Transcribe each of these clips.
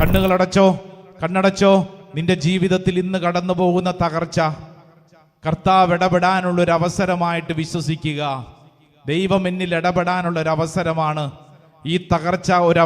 കണ്ണുകളടച്ചോ കണ്ണടച്ചോ നിന്റെ ജീവിതത്തിൽ ഇന്ന് കടന്നു പോകുന്ന തകർച്ച. കർത്താവ് ഇടപെടാനുള്ള ഒരു അവസരമായിട്ട് വിശ്വസിക്കുക. ദൈവം എന്നിൽ ഇടപെടാനുള്ള ഒരു അവസരമാണ് ഈ തകർച്ച ഒരു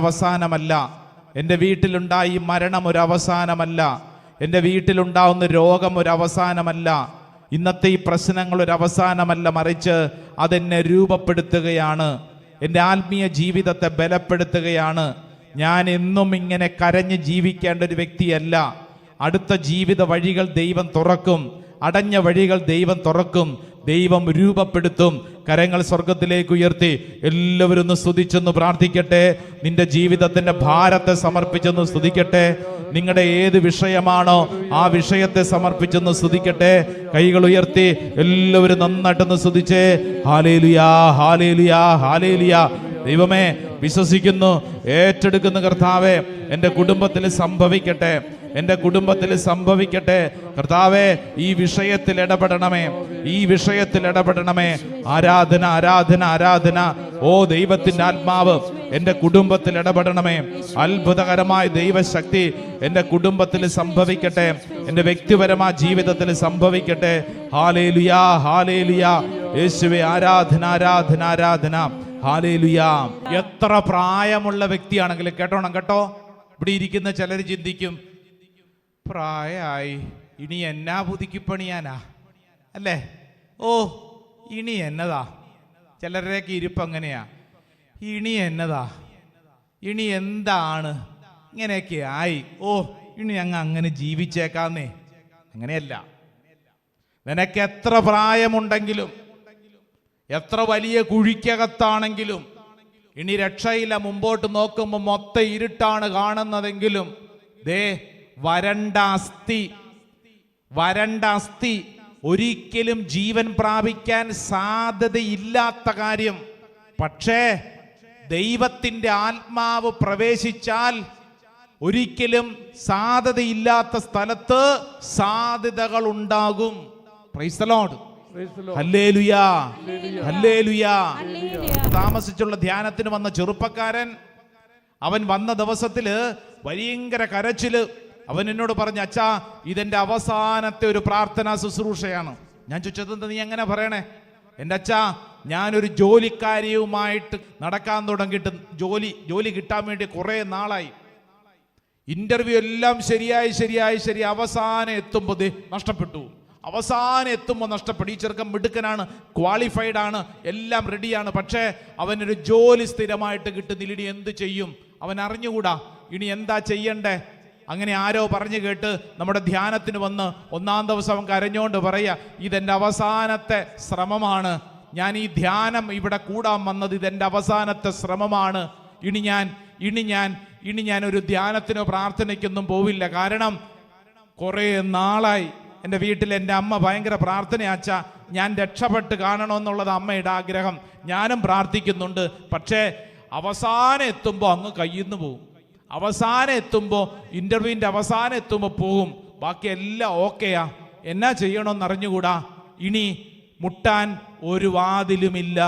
എന്റെ വീട്ടിലുണ്ടായി മരണം ഒരു അവസാനമല്ല. എന്റെ വീട്ടിലുണ്ടാവുന്ന രോഗം ഒരു അവസാനമല്ല. ഇന്നത്തെ ഈ പ്രശ്നങ്ങൾ ഒരു അവസാനമല്ല മറിച്ച് അതെന്നെ രൂപപ്പെടുത്തുകയാണ്. എന്റെ ആത്മീയ ജീവിതത്തെ ബലപ്പെടുത്തുകയാണ്. ഞാൻ എന്നും ഇങ്ങനെ കരഞ്ഞ് ജീവിക്കേണ്ട ഒരു വ്യക്തിയല്ല. അടുത്ത ജീവിത വഴികൾ ദൈവം തുറക്കും. അടഞ്ഞ വഴികൾ ദൈവം തുറക്കും. ദൈവം രൂപപ്പെടുത്തും. കരങ്ങൾ സ്വർഗത്തിലേക്ക് ഉയർത്തി എല്ലാവരും ഒന്ന് സ്തുതിച്ചെന്ന് പ്രാർത്ഥിക്കട്ടെ. നിന്റെ ജീവിതത്തിന്റെ ഭാരത്തെ സമർപ്പിച്ചെന്ന് സ്തുതിക്കട്ടെ. നിങ്ങളുടെ ഏത് വിഷയമാണോ ആ വിഷയത്തെ സമർപ്പിച്ചെന്ന് സ്തുതിക്കട്ടെ. കൈകൾ ഉയർത്തി എല്ലാവരും നന്നായിട്ടൊന്ന് സ്തുതിച്ചേ. Hallelujah hallelujah hallelujah. ദൈവമേ വിശ്വസിക്കുന്നു. ഏറ്റെടുക്കുന്ന കർത്താവെ എന്റെ കുടുംബത്തിൽ സംഭവിക്കട്ടെ. എന്റെ കുടുംബത്തിൽ സംഭവിക്കട്ടെ. കർത്താവെ ഈ വിഷയത്തിൽ ഇടപെടണമേ. ഈ വിഷയത്തിൽ ഇടപെടണമേ. ആരാധന ആരാധന ആരാധന. ഓ ദൈവത്തിന്റെ ആത്മാവ് എന്റെ കുടുംബത്തിൽ ഇടപെടണമേ. അത്ഭുതകരമായ ദൈവശക്തി എന്റെ കുടുംബത്തിൽ സംഭവിക്കട്ടെ. എന്റെ വ്യക്തിപരമായ ജീവിതത്തിൽ സംഭവിക്കട്ടെ. Hallelujah hallelujah. യേശുവെ ആരാധന ആരാധന ആരാധന. ഹാലേലുയാ. എത്ര പ്രായമുള്ള വ്യക്തിയാണെങ്കിലും കേട്ടോണം കേട്ടോ? ഇവിടെ ഇരിക്കുന്ന ചിലർ ചിന്തിക്കും പ്രായമായി. ഇനി എന്നാ പുതുക്കി പണിയാനാ അല്ലേ? ഓ ഇനി എന്നതാ? ചിലരുടെയൊക്കെ ഇരിപ്പ് അങ്ങനെയാ. ഇനി എന്നതാ? ഇനി എന്താണ്? ഇങ്ങനെയൊക്കെ ആയി. ഓ ഇനി അങ്ങ് അങ്ങനെ ജീവിച്ചേക്കാന്നേ. അങ്ങനെയല്ല. നിനക്ക് എത്ര പ്രായമുണ്ടെങ്കിലും എത്ര വലിയ കുഴിക്കകത്താണെങ്കിലും ഇനി രക്ഷയില മുമ്പോട്ട് നോക്കുമ്പോൾ മൊത്തം ഇരുട്ടാണ് കാണുന്നതെങ്കിലും ദേ വരണ്ട അസ്ഥി വരണ്ട അസ്ഥി ഒരിക്കലും ജീവൻ പ്രാപിക്കാൻ സാധ്യതയില്ലാത്ത കാര്യം. പക്ഷേ ദൈവത്തിന്റെ ആത്മാവ് പ്രവേശിച്ചാൽ ഒരിക്കലും സാധ്യതയില്ലാത്ത സ്ഥലത്ത് സാധ്യതകൾ ഉണ്ടാകും. പ്രൈസലോട് താമസിച്ചുള്ള ധ്യാനത്തിന് വന്ന ചെറുപ്പക്കാരൻ അവൻ വന്ന ദിവസത്തിൽ ഭയങ്കര കരച്ചിൽ. അവൻ എന്നോട് പറഞ്ഞു അച്ഛാ ഇതെന്റെ അവസാനത്തെ ഒരു പ്രാർത്ഥനാ ശുശ്രൂഷയാണ്. ഞാൻ ചോദിച്ചത് നീ എങ്ങനെ പറയണേ? എന്റെ അച്ഛാ ഞാനൊരു ജോലിക്കാരിയുമായിട്ട് നടക്കാൻ തുടങ്ങിയിട്ട് ജോലി ജോലി കിട്ടാൻ വേണ്ടി കുറേ നാളായി. ഇന്റർവ്യൂ എല്ലാം ശരിയായി ശരിയായി ശരി. അവസാനം എത്തുമ്പോൾ നഷ്ടപ്പെട്ടു. അവസാനം എത്തുമ്പോൾ നഷ്ടപ്പെട്ടു. ഈ ചെറുക്കൻ മിടുക്കനാണ് ക്വാളിഫൈഡ് ആണ് എല്ലാം റെഡിയാണ് പക്ഷേ അവനൊരു ജോലി സ്ഥിരമായിട്ട് കിട്ടുന്നില്ല. ഇനി എന്ത് ചെയ്യും? അവൻ അറിഞ്ഞുകൂടാ ഇനി എന്താ ചെയ്യണ്ടേ? അങ്ങനെ ആരോ പറഞ്ഞു കേട്ട് നമ്മുടെ ധ്യാനത്തിന് വന്ന് ഒന്നാം ദിവസം കരഞ്ഞുകൊണ്ട് പറയുക ഇതെന്റെ അവസാനത്തെ ശ്രമമാണ്. ഞാൻ ഈ ധ്യാനം ഇവിടെ കൂടാൻ വന്നത് ഇതെന്റെ അവസാനത്തെ ശ്രമമാണ്. ഇനി ഞാൻ ഇനി ഞാൻ ഇനി ഞാൻ ഒരു ധ്യാനത്തിനോ പ്രാർത്ഥനയ്ക്കൊന്നും പോവില്ല. കാരണം കുറേ നാളായി എന്റെ വീട്ടിൽ എന്റെ അമ്മ ഭയങ്കര പ്രാർത്ഥനയാച്ച. ഞാൻ രക്ഷപ്പെട്ട് കാണണമെന്നുള്ളത് അമ്മയുടെ ആഗ്രഹം. ഞാനും പ്രാർത്ഥിക്കുന്നുണ്ട്. പക്ഷേ അവസാനം എത്തുമ്പോൾ അങ്ങ് കയ്യിൽ നിന്ന് അവസാനം എത്തുമ്പോൾ ഇന്റർവ്യൂവിന്റെ അവസാനം എത്തുമ്പോൾ പോകും. ബാക്കി എല്ലാം ഓക്കെയാ എന്നാ ചെയ്യണമെന്ന് അറിഞ്ഞുകൂടാ? ഇനി മുട്ടാൻ ഒരു വാതിലുമില്ല.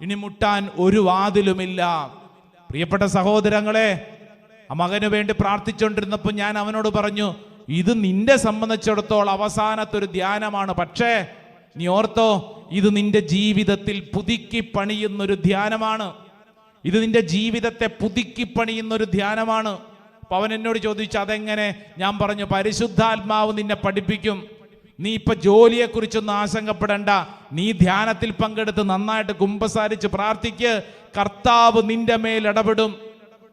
ഇനി മുട്ടാൻ ഒരു വാതിലുമില്ല. പ്രിയപ്പെട്ട സഹോദരങ്ങളെ ആ മകന് വേണ്ടി പ്രാർത്ഥിച്ചുകൊണ്ടിരുന്നപ്പോൾ ഞാൻ അവനോട് പറഞ്ഞു ഇത് നിന്റെ സംബന്ധിച്ചിടത്തോളം അവസാനത്തെ ഒരു ധ്യാനമാണ്. പക്ഷേ നീ ഓർത്തോ ഇത് നിന്റെ ജീവിതത്തിൽ പുതുക്കി പണിയുന്നൊരു ധ്യാനമാണ്. ഇത് നിന്റെ ജീവിതത്തെ പുതുക്കി പണിയുന്ന ഒരു ധ്യാനമാണ്. അപ്പൊ അവൻ എന്നോട് ചോദിച്ചു അതെങ്ങനെ? ഞാൻ പറഞ്ഞു പരിശുദ്ധാത്മാവ് നിന്നെ പഠിപ്പിക്കും. നീ ഇപ്പൊ ജോലിയെ കുറിച്ചൊന്നും ആശങ്കപ്പെടണ്ട. നീ ധ്യാനത്തിൽ പങ്കെടുത്ത് നന്നായിട്ട് കുമ്പസാരിച്ച് പ്രാർത്ഥിക്ക്. കർത്താവ് നിന്റെ മേൽ ഇടപെടും.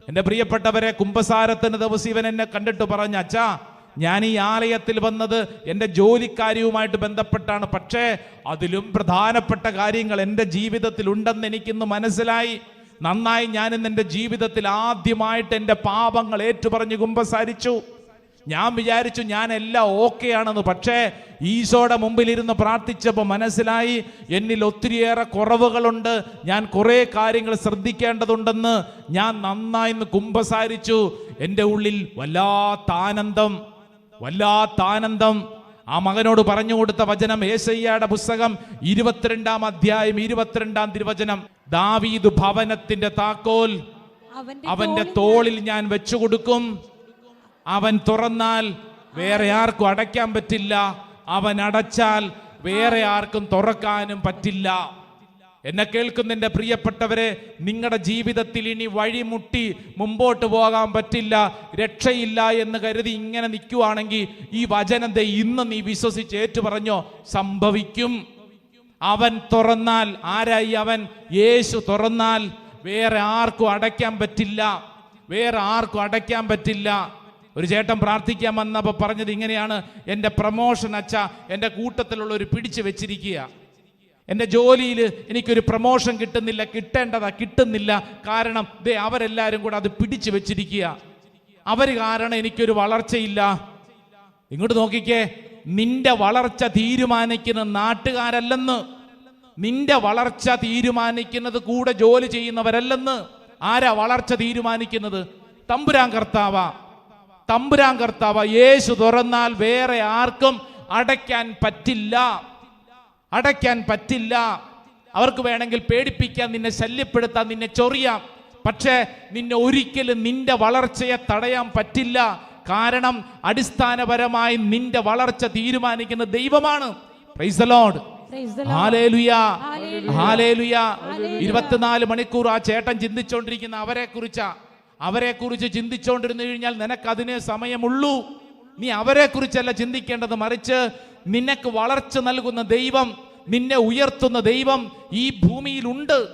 എന്റെ പ്രിയപ്പെട്ടവരെ കുംഭസാരത്തിന് ദിവസം ഇവൻ എന്നെ കണ്ടിട്ട് പറഞ്ഞ അച്ഛാ ഞാൻ ഈ ആലയത്തിൽ വന്നത് എന്റെ ജോലിക്കാര്യവുമായിട്ട് ബന്ധപ്പെട്ടാണ്. പക്ഷേ അതിലും പ്രധാനപ്പെട്ട കാര്യങ്ങൾ എന്റെ ജീവിതത്തിൽ ഉണ്ടെന്ന് എനിക്കിന്ന് മനസ്സിലായി. നന്നായി ഞാൻ ഇന്ന് എന്റെ ജീവിതത്തിൽ ആദ്യമായിട്ട് എന്റെ പാപങ്ങൾ ഏറ്റുപറഞ്ഞ് കുമ്പസാരിച്ചു. ഞാൻ വിചാരിച്ചു ഞാൻ എല്ലാം ഓക്കെ ആണെന്ന്. പക്ഷേ ഈശോയുടെ മുമ്പിൽ ഇരുന്ന് പ്രാർത്ഥിച്ചപ്പോൾ മനസ്സിലായി എന്നിൽ ഒത്തിരിയേറെ കുറവുകളുണ്ട്. ഞാൻ കുറേ കാര്യങ്ങൾ ശ്രദ്ധിക്കേണ്ടതുണ്ടെന്ന് ഞാൻ നന്നായി ഇന്ന് കുമ്പസാരിച്ചു. എന്റെ ഉള്ളിൽ വല്ലാത്ത ആനന്ദം വല്ലാത്ത ആനന്ദം. ആ മകനോട് പറഞ്ഞു കൊടുത്ത വചനം ഏശയ്യയുടെ പുസ്തകം ഇരുപത്തിരണ്ടാം അധ്യായം ഇരുപത്തിരണ്ടാം തിരുവചനം. ദാവീദ് ഭവനത്തിന്റെ താക്കോൽ അവന്റെ തോളിൽ ഞാൻ വെച്ചു കൊടുക്കും അവൻ തുറന്നാൽ വേറെ ആർക്കും അടയ്ക്കാൻ പറ്റില്ല. അവൻ അടച്ചാൽ വേറെ ആർക്കും തുറക്കാനും പറ്റില്ല. എന്നെ കേൾക്കുന്നതിന്റെ പ്രിയപ്പെട്ടവരെ നിങ്ങളുടെ ജീവിതത്തിൽ ഇനി വഴിമുട്ടി മുമ്പോട്ട് പോകാൻ പറ്റില്ല. രക്ഷയില്ല എന്ന് കരുതി ഇങ്ങനെ നിൽക്കുവാണെങ്കിൽ ഈ വചനത്തെ ഇന്ന് നീ വിശ്വസിച്ച് ഏറ്റു പറഞ്ഞോ സംഭവിക്കും. അവൻ തുറന്നാൽ ആരായി അവൻ? യേശു തുറന്നാൽ. വേറെ ആർക്കും അടയ്ക്കാൻ പറ്റില്ല. വേറെ ആർക്കും അടയ്ക്കാൻ പറ്റില്ല. ഒരു ചേട്ടൻ പ്രാർത്ഥിക്കാൻ വന്നപ്പോൾ പറഞ്ഞത് ഇങ്ങനെയാണ്. എന്റെ പ്രമോഷൻ അച്ഛ എന്റെ കൂട്ടത്തിലുള്ള ഒരു പിടിച്ചു വെച്ചിരിക്കുക എന്റെ ജോലിയിൽ എനിക്കൊരു പ്രമോഷൻ കിട്ടുന്നില്ല കിട്ടേണ്ടതാ കിട്ടുന്നില്ല. കാരണം ദേ അവരെല്ലാവരും കൂടെ അത് പിടിച്ചു വെച്ചിരിക്കുക അവർ കാരണം എനിക്കൊരു വളർച്ചയില്ല. ഇങ്ങോട്ട് നോക്കിക്കേ. നിന്റെ വളർച്ച തീരുമാനിക്കുന്ന നാട്ടുകാരല്ലെന്ന്. നിന്റെ വളർച്ച തീരുമാനിക്കുന്നത് കൂടെ ജോലി ചെയ്യുന്നവരല്ലെന്ന്. ആരാ വളർച്ച തീരുമാനിക്കുന്നത്? തമ്പുരാൻ കർത്താവ. തമ്പുരാൻ കർത്താവ. യേശു തുറന്നാൽ വേറെ ആർക്കും അടയ്ക്കാൻ പറ്റില്ല. അടയ്ക്കാൻ പറ്റില്ല. അവർക്ക് വേണമെങ്കിൽ പേടിപ്പിക്കാൻ നിന്നെ ശല്യപ്പെടുത്താൻ നിന്നെ ചൊറിയാം. പക്ഷേ നിന്നെ ഒരിക്കലും നിന്റെ വളർച്ചയെ തടയാൻ പറ്റില്ല. കാരണം അടിസ്ഥാനപരമായി നിന്റെ വളർച്ച തീരുമാനിക്കുന്ന ദൈവമാണ്. ഇരുപത്തിനാല് മണിക്കൂർ ആ ചേട്ടൻ ചിന്തിച്ചോണ്ടിരിക്കുന്ന അവരെ കുറിച്ചാ അവരെ കുറിച്ച് ചിന്തിച്ചോണ്ടിരുന്നു കഴിഞ്ഞാൽ നിനക്ക് അതിന് സമയമുള്ളൂ. നീ അവരെ കുറിച്ചല്ല ചിന്തിക്കേണ്ടത്. മറിച്ച് നിനക്ക് വളർച്ച നൽകുന്ന ദൈവം നിന്നെ ഉയർത്തുന്ന ദൈവം ഈ ഭൂമിയിലുണ്ട്.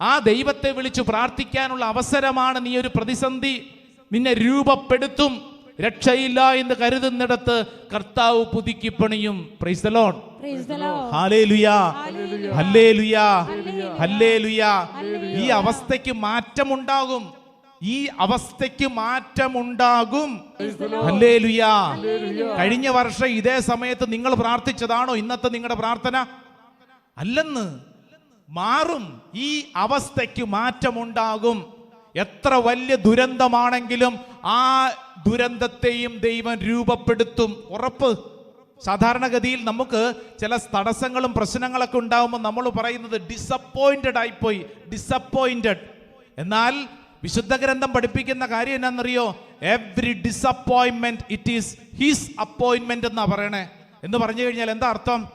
ആ ദൈവത്തെ വിളിച്ചു പ്രാർത്ഥിക്കാനുള്ള അവസരമാണ് നീ ഒരു പ്രതിസന്ധി. നിന്നെ രൂപപ്പെടുത്തും. രക്ഷയില്ല എന്ന് കരുതുന്നിടത്ത് കർത്താവ് പുതുക്കി പണിയും. Praise the Lord Praise the Lord. Hallelujah Hallelujah. Hallelujah Hallelujah. ഹല്ലേലൂയാ ഈ അവസ്ഥയ്ക്ക് മാറ്റമുണ്ടാകും. ഈ അവസ്ഥയ്ക്ക് മാറ്റമുണ്ടാകും. കഴിഞ്ഞ വർഷം ഇതേ സമയത്ത് നിങ്ങൾ പ്രാർത്ഥിച്ചതാണോ? ഇന്നത്തെ നിങ്ങളുടെ പ്രാർത്ഥന? അല്ലെന്ന്. മാറും. ഈ അവസ്ഥയ്ക്ക് മാറ്റമുണ്ടാകും. എത്ര വലിയ ദുരന്തമാണെങ്കിലും ആ ദുരന്തത്തെയും ദൈവം രൂപപ്പെടുത്തും. ഉറപ്പ്. സാധാരണഗതിയിൽ നമുക്ക് ചില തടസ്സങ്ങളും പ്രശ്നങ്ങളൊക്കെ ഉണ്ടാകുമ്പോൾ നമ്മൾ പറയുന്നത് ഡിസപ്പോയിന്റഡ് ആയിപ്പോയി. ഡിസപ്പോയിന്റഡ് എന്നാൽ വിശുദ്ധ ഗ്രന്ഥം പഠിപ്പിക്കുന്ന കാര്യം എന്നാണെന്നറിയോ every disappointment it is his appointment എന്നാ പറയണേ. എന്ന് പറഞ്ഞു കഴിഞ്ഞാൽ എന്താ അർത്ഥം?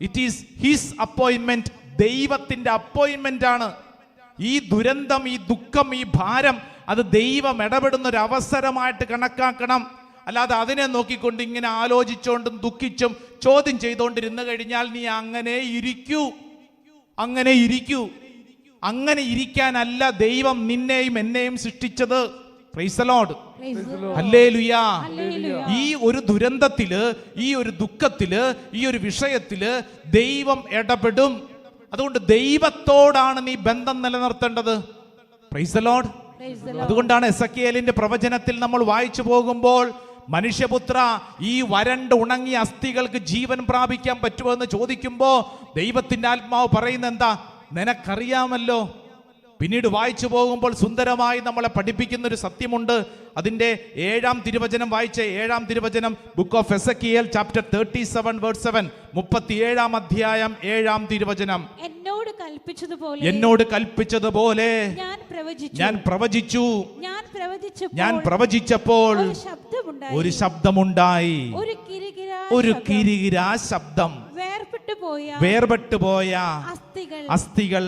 ഇറ്റ് ഈസ് ഹിസ് അപ്പോയിന്റ്മെന്റ് ദൈവത്തിന്റെ അപ്പോയിന്റ്മെന്റ് ആണ്. ഈ ദുരന്തം ഈ ദുഃഖം ഈ ഭാരം അത് ദൈവം ഇടപെടുന്ന ഒരു അവസരമായിട്ട് കണക്കാക്കണം. അല്ലാതെ അതിനെ നോക്കിക്കൊണ്ട് ഇങ്ങനെ ആലോചിച്ചുകൊണ്ടും ദുഃഖിച്ചും ചോദ്യം ചെയ്തുകൊണ്ടിരുന്നു കഴിഞ്ഞാൽ നീ അങ്ങനെ ഇരിക്കൂ. അങ്ങനെ ഇരിക്കൂ. അങ്ങനെ ഇരിക്കാനല്ല ദൈവം നിന്നെയും എന്നെയും സൃഷ്ടിച്ചത്. പ്രൈസലോഡ്. Hallelujah. ഈ ഒരു ദുരന്തത്തിൽ ഈ ഒരു ദുഃഖത്തിൽ ഈ ഒരു വിഷയത്തിൽ ദൈവം ഇടപെടും. അതുകൊണ്ട് ദൈവത്തോടാണ് നീ ബന്ധം നിലനിർത്തേണ്ടത്. Praise Lord. അതുകൊണ്ടാണ് എസക്കിയേലിന്റെ പ്രവചനത്തിൽ നമ്മൾ വായിച്ചു പോകുമ്പോൾ മനുഷ്യപുത്ര ഈ വരണ്ട് ഉണങ്ങിയ അസ്ഥികൾക്ക് ജീവൻ പ്രാപിക്കാൻ പറ്റുമോ എന്ന് ചോദിക്കുമ്പോ ദൈവത്തിന്റെ ആത്മാവ് പറയുന്ന എന്താ? നിനക്കറിയാമല്ലോ. പിന്നീട് വായിച്ചു പോകുമ്പോൾ സുന്ദരമായി നമ്മളെ പഠിപ്പിക്കുന്ന ഒരു സത്യമുണ്ട്. അതിന്റെ ഏഴാം തിരുവചനം വായിച്ച ഏഴാം തിരുവചനം book of Ezekiel chapter thirty seven word seven മുപ്പത്തിയേഴാം അധ്യായം ഏഴാം തിരുവചനം. എന്നോട് കൽപ്പിച്ചതുപോലെ എന്നോട് കൽപ്പിച്ചതുപോലെ ഞാൻ പ്രവചിച്ചു. ഞാൻ പ്രവചിച്ചു. ഞാൻ പ്രവചിച്ചപ്പോൾ ഒരു ശബ്ദമുണ്ടായി. ഒരു കിരികിര ശബ്ദം. വേർപെട്ടു പോയ അസ്ഥികൾ അസ്ഥികൾ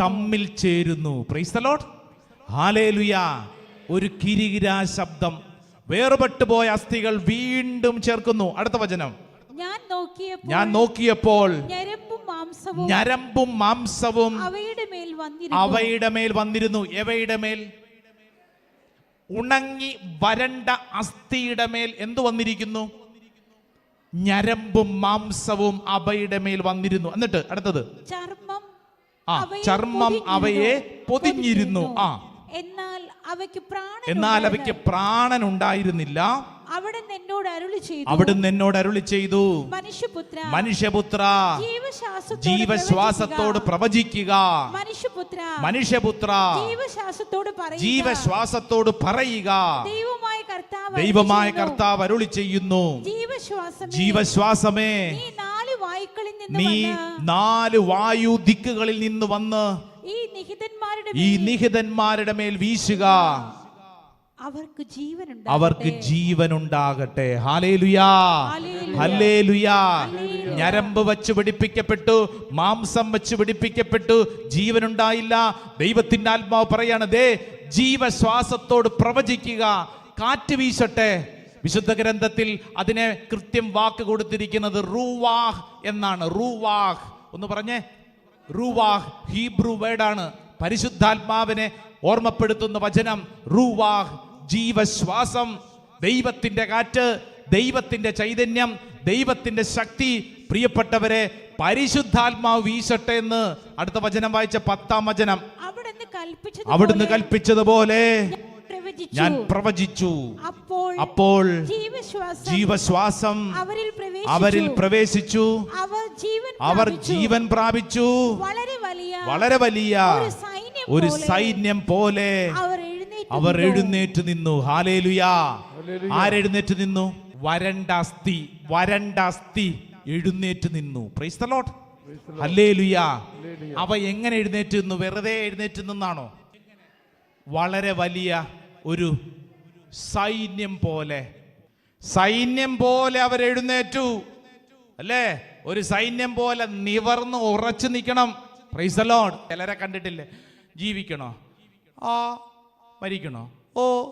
തമ്മിൽ ചേരുന്നു. പ്രൈസ് ദ ലോർഡ് ഹാലേലുയ ഒരു കിരികിരാ ശബ്ദം. വേർപെട്ടു പോയ അസ്ഥികൾ വീണ്ടും ചേർക്കുന്നു. അടുത്ത വചനം. ഞാൻ നോക്കിയപ്പോൾ ഞാൻ നോക്കിയപ്പോൾ ഞരമ്പും മാംസവും ഞരമ്പും മാംസവും അവയുടെ മേൽ വന്നിരുന്നു. അവയുടെ മേൽ വന്നിരുന്നു. എവയുടെ മേൽ? ഉണങ്ങി വരണ്ട അസ്ഥിയുടെ മേൽ എന്തു വന്നിരിക്കുന്നു? ഞരമ്പും മാംസവും അവയുടെ മേൽ വന്നിരുന്നു. എന്നിട്ട് അടുത്തത്. ചർമ്മം ആ, ചർമ്മം അവയെ പൊതിഞ്ഞിരുന്നു. ആ. എന്നാൽ അവയ്ക്ക് പ്രാണൻ എന്നാൽ അവയ്ക്ക് പ്രാണൻ ഉണ്ടായിരുന്നില്ല അവിടെ എന്നോട് അരുളി ചെയ്തു. അവിടുന്ന് എന്നോട് അരുളി ചെയ്തു. മനുഷ്യപുത്ര മനുഷ്യപുത്ര ജീവശ്വാസത്തോട് പ്രവചിക്കുക. മനുഷ്യപുത്ര മനുഷ്യപുത്ര ജീവശ്വാസത്തോട് പറയുക. ജീവശ്വാസത്തോട് പറയുക. ദൈവമായ കർത്താവ് ദൈവമായ കർത്താവ് അരുളി ചെയ്യുന്നു. ജീവശ്വാസമേ ജീവശ്വാസമേ നീ നാല് വായുക്കളിൽ നിന്ന് നീ വന്ന് നാല് വായു ദിക്കുകളിൽ നിന്ന് വന്ന് ഈ നിഹിതന്മാരുടെ മേൽ വീശുക. അവർക്ക് ജീവൻ അവർക്ക് ജീവനുണ്ടാകട്ടെ. Hallelujah hallelujah. ഹല്ലേലുയാ. ഹല്ലേലൂയ. ഞരമ്പ് വച്ച് പിടിപ്പിക്കപ്പെട്ടു മാംസം വെച്ച് പിടിപ്പിക്കപ്പെട്ടു ജീവൻ ഉണ്ടായില്ല ദൈവത്തിന്റെ ആത്മാവ് പറയാണ് ദേ ജീവശ്വാസത്തോട് പ്രവചിക്കുക കാറ്റ് വീശട്ടെ. വിശുദ്ധ ഗ്രന്ഥത്തിൽ അതിനെ കൃത്യം വാക്ക് കൊടുത്തിരിക്കുന്നത് റൂവാഹ് എന്നാണ്. റൂവാഹ്. ഒന്ന് പറഞ്ഞേ. റൂവാഹ് ഹീബ്രു വേർഡാണ്. പരിശുദ്ധാത്മാവിനെ ഓർമ്മപ്പെടുത്തുന്ന വചനം റൂവാഹ് ജീവശ്വാസം ദൈവത്തിന്റെ കാറ്റ് ദൈവത്തിന്റെ ചൈതന്യം ദൈവത്തിന്റെ ശക്തി. പ്രിയപ്പെട്ടവരെ പരിശുദ്ധാത്മാവ് വീശട്ടെ എന്ന് അടുത്ത വചനം വായിച്ച പത്താം വചനം. അവിടുന്ന് കൽപ്പിച്ചത് അവിടുന്ന് കൽപ്പിച്ചതുപോലെ ഞാൻ പ്രവചിച്ചു. അപ്പോൾ അപ്പോൾ ജീവശ്വാസം ജീവശ്വാസം അവരിൽ പ്രവേശിച്ചു. അവരിൽ പ്രവേശിച്ചു. അവർ ജീവൻ അവർ പ്രാപിച്ചു. ജീവൻ പ്രാപിച്ചു. വളരെ വലിയ വളരെ വലിയ ഒരു സൈന്യം ഒരു പോലെ സൈന്യം പോലെ അവർ എഴുന്നേറ്റ് അവർ നിന്നു. എഴുന്നേറ്റ് നിന്നു. ഹാലേലുയാ. ആരെഴുന്നേറ്റ് നിന്നു? വരണ്ട അസ്ഥി വരണ്ട അസ്ഥി എഴുന്നേറ്റ് നിന്നു. പ്രൈസ്തലോട്ട് ഹല്ലേലുയാ അവ എങ്ങനെ എഴുന്നേറ്റ് നിന്നു? വെറുതെ എഴുന്നേറ്റ് നിന്നാണോ? വളരെ വലിയ ഒരു സൈന്യം പോലെ. സൈന്യം പോലെ അവരെഴുന്നേറ്റു അല്ലേ? ഒരു സൈന്യം പോലെ നിവർന്ന് ഉറച്ചു നിൽക്കണം. പ്രൈസലോൺ ചിലരെ കണ്ടിട്ടില്ലേ? ജീവിക്കണോ? ആ മരിക്കണോ? ഓ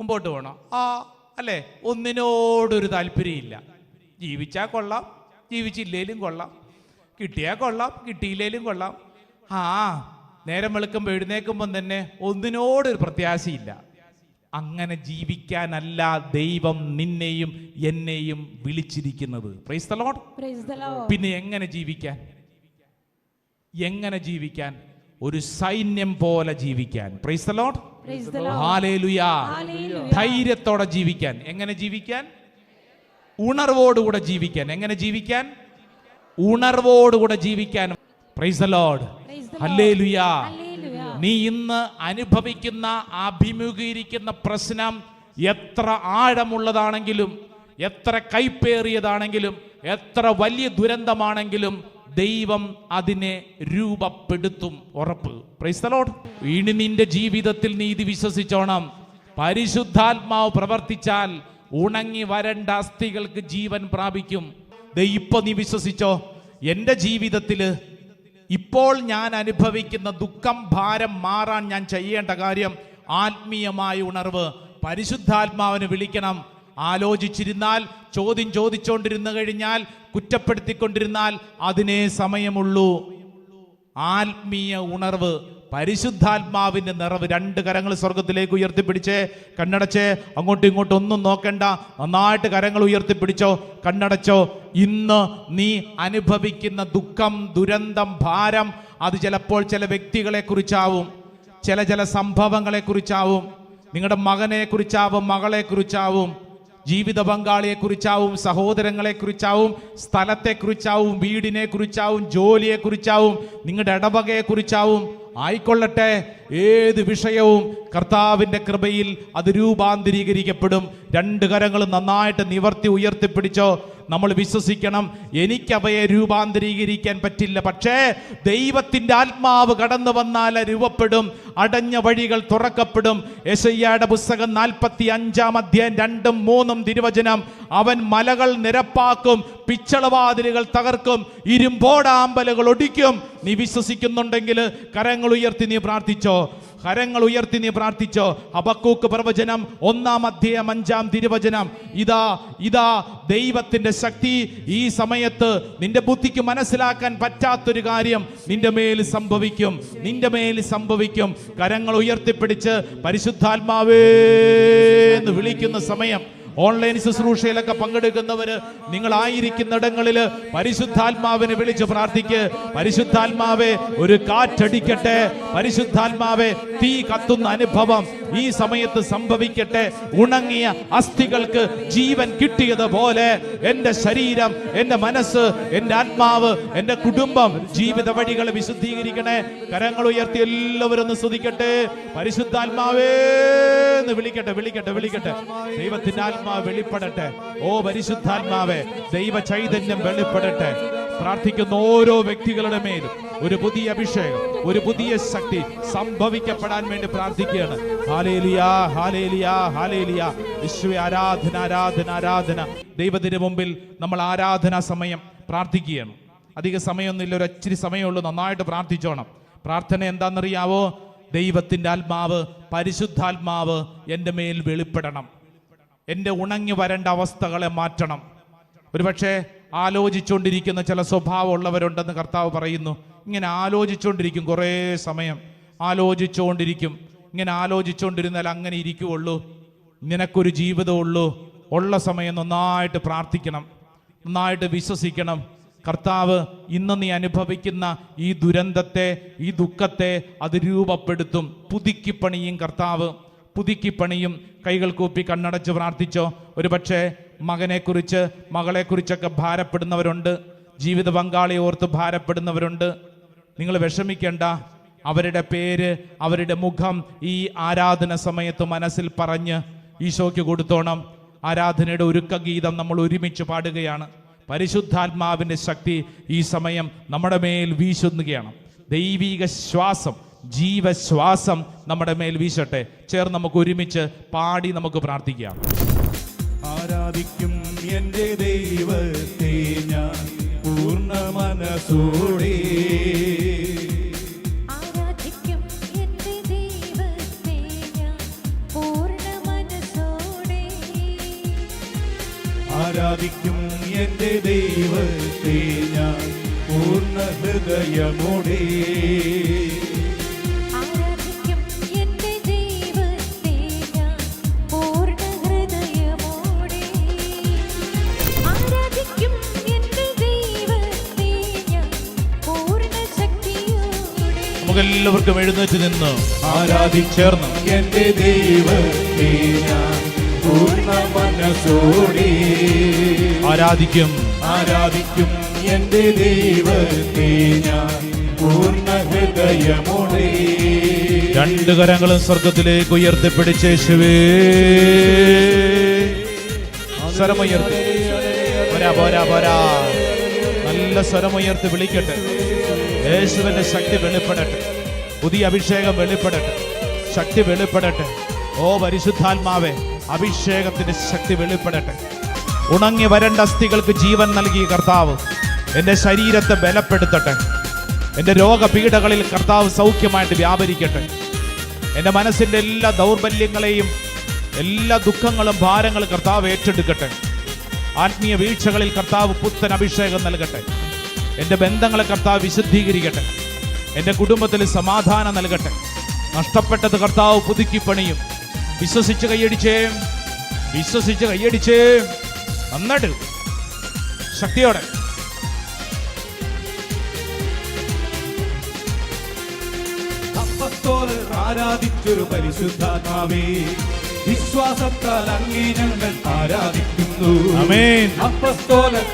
മുമ്പോട്ട് പോകണോ ആ അല്ലേ? ഒന്നിനോടൊരു താല്പര്യമില്ല. ജീവിച്ചാൽ കൊള്ളാം. ജീവിച്ചില്ലേലും കൊള്ളാം. കിട്ടിയാൽ കൊള്ളാം. കിട്ടിയില്ലേലും കൊള്ളാം. ആ നേരം വെളുക്കുമ്പോൾ എഴുന്നേക്കുമ്പം തന്നെ ഒന്നിനോടൊരു പ്രത്യാശയില്ല. അങ്ങനെ ജീവിക്കാനല്ല ദൈവം നിന്നെയും എന്നെയും വിളിച്ചിരിക്കുന്നത്. Praise the. പിന്നെ എങ്ങനെ ജീവിക്കാൻ? എങ്ങനെ ജീവിക്കാൻ? ഒരു സൈന്യം പോലെ ജീവിക്കാൻ. Praise the. ധൈര്യത്തോടെ ജീവിക്കാൻ. എങ്ങനെ ജീവിക്കാൻ? ഉണർവോടുകൂടെ ജീവിക്കാൻ. എങ്ങനെ ജീവിക്കാൻ? ഉണർവോടുകൂടെ ജീവിക്കാൻ. Praise the Lord. ഹല്ലേലുയാ. നീ ഇന്ന് അനുഭവിക്കുന്ന അഭിമുഖീകരിക്കുന്ന പ്രശ്നം എത്ര ആഴമുള്ളതാണെങ്കിലും എത്ര കൈപ്പേറിയതാണെങ്കിലും എത്ര വലിയ ദുരന്തമാണെങ്കിലും ദൈവം അതിനെ രൂപപ്പെടുത്തും ഉറപ്പ്. ഇനി നിന്റെ ജീവിതത്തിൽ നീ ഇത് വിശ്വസിച്ചോണം. പരിശുദ്ധാത്മാവ് പ്രവർത്തിച്ചാൽ ഉണങ്ങി വരണ്ട അസ്ഥികൾക്ക് ജീവൻ പ്രാപിക്കും. ദൈപ്പ നീ വിശ്വസിച്ചോ? എന്റെ ജീവിതത്തിൽ ഇപ്പോൾ ഞാൻ അനുഭവിക്കുന്ന ദുഃഖം ഭാരം മാറാൻ ഞാൻ ചെയ്യേണ്ട കാര്യം ആത്മീയമായ ഉണർവ്. പരിശുദ്ധാത്മാവിനെ വിളിക്കണം. ആലോചിച്ചിരുന്നാൽ ചോദ്യം ചോദിച്ചുകൊണ്ടിരുന്നു കഴിഞ്ഞാൽ കുറ്റപ്പെടുത്തിക്കൊണ്ടിരുന്നാൽ അതിനേ സമയമുള്ളൂ. ആത്മീയ ഉണർവ്. പരിശുദ്ധാത്മാവിന്റെ നിറവ് രണ്ട് കരങ്ങൾ സ്വർഗത്തിലേക്ക് ഉയർത്തിപ്പിടിച്ച് കണ്ണടച്ച് അങ്ങോട്ടും ഇങ്ങോട്ടും ഒന്നും നോക്കണ്ട. നന്നായിട്ട് കരങ്ങൾ ഉയർത്തിപ്പിടിച്ചോ കണ്ണടച്ചോ. ഇന്ന് നീ അനുഭവിക്കുന്ന ദുഃഖം ദുരന്തം ഭാരം അത് ചിലപ്പോൾ ചില വ്യക്തികളെ കുറിച്ചാവും ചില ചില സംഭവങ്ങളെ കുറിച്ചാവും നിങ്ങളുടെ മകനെ കുറിച്ചാവും മകളെ കുറിച്ചാവും ജീവിത പങ്കാളിയെ കുറിച്ചാവും സഹോദരങ്ങളെ കുറിച്ചാവും സ്ഥലത്തെ കുറിച്ചാവും വീടിനെ കുറിച്ചാവും ജോലിയെ കുറിച്ചാവും നിങ്ങളുടെ ഇടവകയെ കുറിച്ചാവും ആയിക്കൊള്ളട്ടെ. ഏത് വിഷയവും കർത്താവിന്റെ കൃപയിൽ അത് രൂപാന്തരീകരിക്കപ്പെടും. രണ്ട് കരങ്ങളും നന്നായിട്ട് നിവർത്തി ഉയർത്തിപ്പിടിച്ചോ. നമ്മൾ വിശ്വസിക്കണം. എനിക്ക് എനിക്കവയെ രൂപാന്തരീകരിക്കാൻ പറ്റില്ല. പക്ഷേ ദൈവത്തിന്റെ ആത്മാവ് കടന്നു വന്നാൽ രൂപപ്പെടും. അടഞ്ഞ വഴികൾ തുറക്കപ്പെടും. യശയ്യയുടെ പുസ്തകം നാൽപ്പത്തി അഞ്ചാം അധ്യായം രണ്ടും മൂന്നും തിരുവചനം. അവൻ മലകൾ നിരപ്പാക്കും പിച്ചളവാതിലുകൾ തകർക്കും ഇരുമ്പോടാമ്പലുകൾ ഒടിക്കും. നീ വിശ്വസിക്കുന്നുണ്ടെങ്കിൽ കരങ്ങൾ ഉയർത്തി നീ പ്രാർത്ഥിച്ചോ? കരങ്ങൾ ഉയർത്തി നീ പ്രാർത്ഥിച്ചോ. അബക്കൂക്ക് പ്രവചനം ഒന്നാം അധ്യയം അഞ്ചാം തിരുവചനം. ഇതാ ഇതാ ദൈവത്തിന്റെ ശക്തി. ഈ സമയത്ത് നിന്റെ ബുദ്ധിക്ക് മനസ്സിലാക്കാൻ പറ്റാത്തൊരു കാര്യം നിന്റെ മേൽ സംഭവിക്കും. നിന്റെ മേൽ സംഭവിക്കും. കരങ്ങൾ ഉയർത്തിപ്പിടിച്ച് പരിശുദ്ധാത്മാവേ എന്ന് വിളിക്കുന്ന സമയം. ഓൺലൈൻ ശുശ്രൂഷയിലൊക്കെ പങ്കെടുക്കുന്നവര് നിങ്ങളായിരിക്കുന്നിടങ്ങളിൽ പരിശുദ്ധാത്മാവിനെ വിളിച്ച് പ്രാർത്ഥിക്ക്. പരിശുദ്ധാത്മാവെ ഒരു കാറ്റടിക്കട്ടെ. പരിശുദ്ധാത്മാവെ തീ കത്തുന്ന അനുഭവം ഈ സമയത്ത് സംഭവിക്കട്ടെ. ഉണങ്ങിയ അസ്ഥികൾക്ക് ജീവൻ കിട്ടിയതുപോലെ എന്റെ ശരീരം എന്റെ മനസ്സ് എന്റെ ആത്മാവ് എന്റെ കുടുംബം ജീവിത വഴികളെ വിശുദ്ധീകരിക്കണേ. കരങ്ങൾ ഉയർത്തി എല്ലാവരും ഒന്ന് സ്തുതിക്കട്ടെ. പരിശുദ്ധാത്മാവേ എന്ന് വിളിക്കട്ടെ വിളിക്കട്ടെ വിളിക്കട്ടെ. ദൈവത്തിന്റെ ആത്മാവ് വെളിപ്പെടട്ടെ. ഓ പരിശുദ്ധാത്മാവേ ദൈവ ചൈതന്യം വെളിപ്പെടട്ടെ. പ്രാർത്ഥിക്കുന്ന ഓരോ വ്യക്തികളുടെ മേലും ഒരു പുതിയ അഭിഷേകം ഒരു പുതിയ ശക്തി സംഭവിക്കപ്പെടാൻ വേണ്ടി പ്രാർത്ഥിക്കുകയാണ്. Hallelujah hallelujah hallelujah. വിശ്വ ആരാധന ആരാധന ആരാധന. ദൈവത്തിന് മുമ്പിൽ നമ്മൾ ആരാധനാ സമയം പ്രാർത്ഥിക്കുകയാണ്. അധിക സമയമൊന്നുമില്ല ഒരു ഇച്ചിരി സമയമുള്ളൂ. നന്നായിട്ട് പ്രാർത്ഥിച്ചോണം. പ്രാർത്ഥന എന്താണെന്നറിയാവോ? ദൈവത്തിന്റെ ആത്മാവ് പരിശുദ്ധാത്മാവ് എന്റെ മേൽ വെളിപ്പെടണം. എന്റെ ഉണങ്ങി വരേണ്ട അവസ്ഥകളെ മാറ്റണം. ഒരുപക്ഷെ ആലോചിച്ചുകൊണ്ടിരിക്കുന്ന ചില സ്വഭാവമുള്ളവരുണ്ടെന്ന് കർത്താവ് പറയുന്നു. ഇങ്ങനെ ആലോചിച്ചുകൊണ്ടിരിക്കും കുറേ സമയം. ആലോചിച്ചുകൊണ്ടിരിക്കും ഇങ്ങനെ ആലോചിച്ചുകൊണ്ടിരുന്നാൽ അങ്ങനെ ഇരിക്കുകയുള്ളൂ നിനക്കൊരു ജീവിതമുള്ളൂ ഉള്ള സമയം നന്നായിട്ട് പ്രാർത്ഥിക്കണം. നന്നായിട്ട് വിശ്വസിക്കണം. കർത്താവ് ഇന്ന് നീ അനുഭവിക്കുന്ന ഈ ദുരന്തത്തെ ഈ ദുഃഖത്തെ അത് രൂപപ്പെടുത്തും. പുതുക്കിപ്പണിയും കർത്താവ്. പുതുക്കിപ്പണിയും കൈകൾ കൂപ്പി കണ്ണടച്ച് പ്രാർത്ഥിച്ചോ. ഒരുപക്ഷെ മകനെക്കുറിച്ച് മകളെക്കുറിച്ചൊക്കെ ഭാരപ്പെടുന്നവരുണ്ട്. ജീവിത പങ്കാളിയെ ഓർത്ത് ഭാരപ്പെടുന്നവരുണ്ട്. നിങ്ങൾ വിഷമിക്കേണ്ട. അവരുടെ പേര് അവരുടെ മുഖം ഈ ആരാധന സമയത്ത് മനസ്സിൽ പറഞ്ഞ് ഈശോയ്ക്ക് കൊടുത്തോണം. ആരാധനയുടെ ഒരുക്ക ഗീതം നമ്മൾ ഒരുമിച്ച് പാടുകയാണ്. പരിശുദ്ധാത്മാവിന്റെ ശക്തി ഈ സമയം നമ്മുടെ മേൽ വീശുന്നുകയാണ്. ദൈവീക ശ്വാസം ജീവശ്വാസം നമ്മുടെ മേൽ വീശട്ടെ. ചേർന്ന് നമുക്ക് ഒരുമിച്ച് പാടി നമുക്ക് പ്രാർത്ഥിക്കാം. ആരാധിക്കും എന്റെ ദൈവത്തെ ഞാൻ പൂർണ മനസ്സോടെ. ആരാധിക്കും എന്റെ ദൈവത്തെ ഞാൻ പൂർണ ഹൃദയമോടെ. നമുക്ക് എല്ലാവർക്കും എഴുന്നേറ്റ് നിന്ന് ആരാധിച്ചേർന്ന് എന്റെ ദൈവത്തെ പൂർണ മനസ്സോടെ. ആരാധിക്കും. ആരാധിക്കും എന്റെ ദൈവത്തെ ഞാൻ പൂർണ ഹൃദയമോടെ. രണ്ട് കരങ്ങളും സ്വർഗത്തിലേക്ക് ഉയർത്തിപ്പിടിച്ച യേശുവേ. സ്വരമുയർത്തി. പോരാ പോരാ പോരാ നല്ല സ്വരമുയർത്തി വിളിക്കട്ടെ. യേശുവിന്റെ ശക്തി വെളിപ്പെടട്ടെ. പുതിയ അഭിഷേകം വെളിപ്പെടട്ടെ. ശക്തി വെളിപ്പെടട്ടെ. ഓ പരിശുദ്ധാത്മാവേ അഭിഷേകത്തിന്റെ ശക്തി വെളിപ്പെടട്ടെ. ഉണങ്ങി വരണ്ട അസ്ഥികൾക്ക് ജീവൻ നൽകി കർത്താവ്. എന്റെ ശരീരത്തെ ബലപ്പെടുത്തട്ടെ. എന്റെ രോഗപീഠകളിൽ കർത്താവ് സൗഖ്യമായിട്ട് വ്യാപരിക്കട്ടെ. എന്റെ മനസ്സിന്റെ എല്ലാ ദൗർബല്യങ്ങളെയും എല്ലാ ദുഃഖങ്ങളും ഭാരങ്ങളും കർത്താവ് ഏറ്റെടുക്കട്ടെ. ആത്മീയ വീഴ്ചകളിൽ കർത്താവ് പുത്തൻ അഭിഷേകം നൽകട്ടെ. എന്റെ ബന്ധങ്ങളെ കർത്താവ് വിശുദ്ധീകരിക്കട്ടെ. എന്റെ കുടുംബത്തിൽ സമാധാനം നൽകട്ടെ. നഷ്ടപ്പെട്ടത് കർത്താവ് പുതുക്കി പണിയും. വിശ്വസിച്ച് കൈയടിച്ചേ. വിശ്വസിച്ച് കൈയടിച്ചേ. നന്നായിട്ട്. ശക്തിയോടെ. ആരാധിച്ചൊരു പരിശുദ്ധാത്മാവേ. വിശ്വാസത്താൽ അങ്ങേ ഞങ്ങൾ ആരാധിക്കുന്നു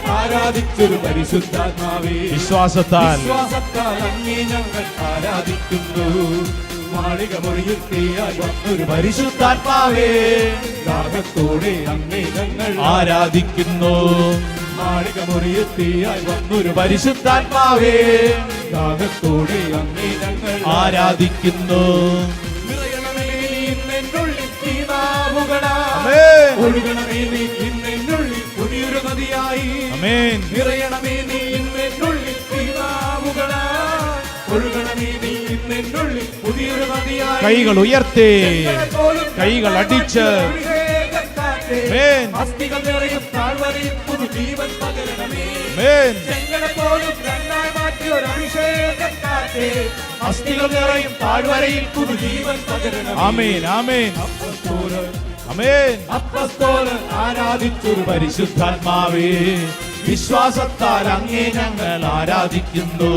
ആരാധിച്ചൊരു പരിശുദ്ധാത്മാവേ. വിശ്വാസത്താൽ. വിശ്വാസത്താൽ അങ്ങേ ഞങ്ങൾ ആരാധിക്കുന്നു. മാളിക മുറിയിൽ തീയായി വന്നൊരു പരിശുദ്ധാത്മാവേ. ദാഹത്തോടെ അങ്ങേ ഞങ്ങൾ ആരാധിക്കുന്നു. മാളിക മുറിയിൽ തീയായി വന്നൊരു പരിശുദ്ധാത്മാവേ. ദാഹത്തോടെ അങ്ങേ ഞങ്ങൾ ആരാധിക്കുന്നു. ഒഴുകണമേ നീ ഇന്നെന്നുള്ളിൽ പുതിയൊരു നദിയായി. നിറയണമേ നീ ഇന്നെന്നുള്ളിൽ തീനാവുകളാ. ഒഴുകണമേ നീ ഇന്നെന്നുള്ളിൽ പുതിയൊരു നദിയായി. കൈകൾ ഉയർത്തി. കൈകൾ അടിച്ച്. അസ്ഥികൾ നിറയും താഴ്വരയിൽ പുതുജീവൻ പകരണമേ. പോലും രണ്ടായി മാറ്റിയ ഒരു അഭിഷേകക്കാറ്റേ. അസ്ഥികൾ നിറയും താഴ്വരയിൽ പുതുജീവൻ പകരണമേ. ആമേൻ ആമേൻ. അപ്പസ്തോലർ അമേൻ അപ്പസ്തോലർ ആരാധിച്ചൊരു പരിശുദ്ധാത്മാവേ വിശ്വാസത്താൽ അങ്ങേ ഞങ്ങൾ ആരാധിക്കുന്നു.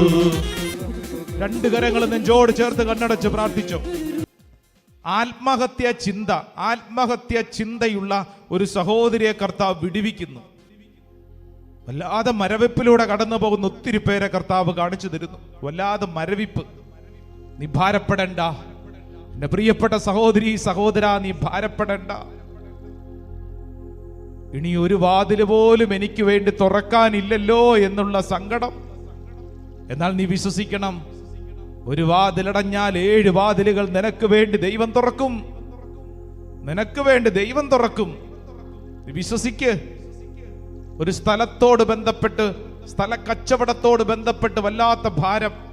രണ്ട് കരങ്ങൾ നെഞ്ചോട് ചേർത്ത് കണ്ണടച്ച് പ്രാർത്ഥിച്ചു. ആത്മഹത്യ ചിന്ത ആത്മഹത്യ ചിന്തയുള്ള ഒരു സഹോദരിയെ കർത്താവ് വിടിവിക്കുന്നു. വല്ലാതെ മരവിപ്പിലൂടെ കടന്നു പോകുന്ന ഒത്തിരി പേരെ കർത്താവ് കാണിച്ചു തരുന്നു. വല്ലാതെ മരവിപ്പ്. നീ ഭാരപ്പെടണ്ട എന്റെ പ്രിയപ്പെട്ട സഹോദരി സഹോദര നീ ഭാരപ്പെടണ്ട. ഇനി ഒരു വാതിൽ പോലും എനിക്ക് വേണ്ടി തുറക്കാനില്ലല്ലോ എന്നുള്ള സങ്കടം. എന്നാൽ നീ വിശ്വസിക്കണം ഒരു വാതിലടഞ്ഞാൽ ഏഴ് വാതിലുകൾ നിനക്ക് വേണ്ടി ദൈവം തുറക്കും. നിനക്ക് വേണ്ടി ദൈവം തുറക്കും. വിശ്വസിക്ക്. ഒരു സ്ഥലത്തോട് ബന്ധപ്പെട്ട് സ്ഥല കച്ചവടത്തോട് ബന്ധപ്പെട്ട് വല്ലാത്ത ഭാരം.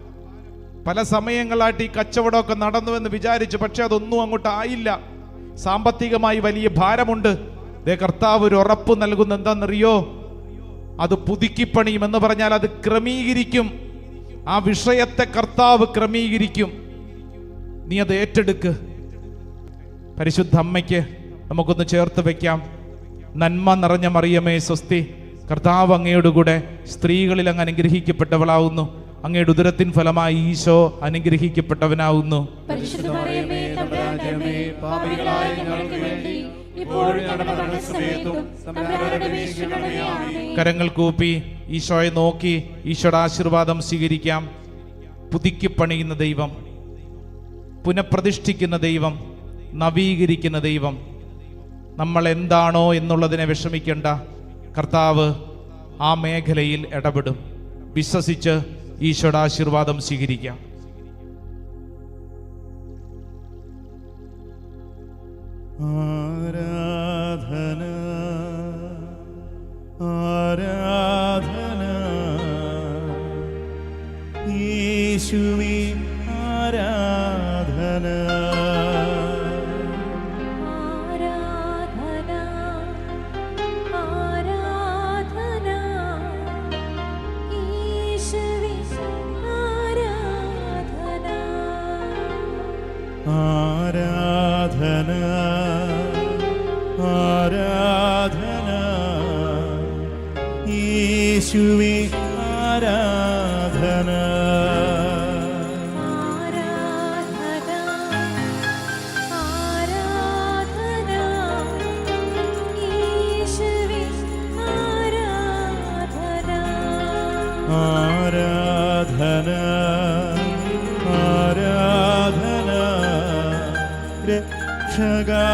പല സമയങ്ങളായിട്ട് ഈ കച്ചവടമൊക്കെ നടന്നുവെന്ന് വിചാരിച്ചു പക്ഷെ അതൊന്നും അങ്ങോട്ട് ആയില്ല. സാമ്പത്തികമായി വലിയ ഭാരമുണ്ട്. ദേ കർത്താവ് ഒരു ഉറപ്പ് നൽകുന്ന എന്താണെന്നറിയോ അത് പുതുക്കിപ്പണിയും. എന്ന് പറഞ്ഞാൽ അത് ക്രമീകരിക്കും. ആ വിഷയത്തെ കർത്താവ് ക്രമീകരിക്കും. നീ അത് ഏറ്റെടുക്ക്. പരിശുദ്ധ അമ്മയ്ക്ക് നമുക്കൊന്ന് ചേർത്ത് വെക്കാം. നന്മ നിറഞ്ഞ മറിയമേ സ്വസ്തി. കർത്താവ് അങ്ങയോടുകൂടെ സ്ത്രീകളിൽ അങ്ങ് അനുഗ്രഹിക്കപ്പെട്ടവളാവുന്നു. അങ്ങയുടെ ഉദരത്തിൻ ഫലമായി ഈശോ അനുഗ്രഹിക്കപ്പെട്ടവനാവുന്നു. കരങ്ങൾ കൂപ്പി ഈശോയെ നോക്കി ഈശോയുടെ ആശീർവാദം സ്വീകരിക്കാം. പുതുക്കി പണിയുന്ന ദൈവം പുനഃപ്രതിഷ്ഠിക്കുന്ന ദൈവം നവീകരിക്കുന്ന ദൈവം. നമ്മൾ എന്താണോ എന്നുള്ളതിനെ വിഷമിക്കേണ്ട. കർത്താവ് ആ മേഖലയിൽ ഇടപെടും. വിശ്വസിച്ച് ഈശോയുടെ ആശീർവാദം സ്വീകരിക്കാം. ആരാധന ആരാധന. യേശുവേ ആരാധന ആരാധന രക്ഷകാ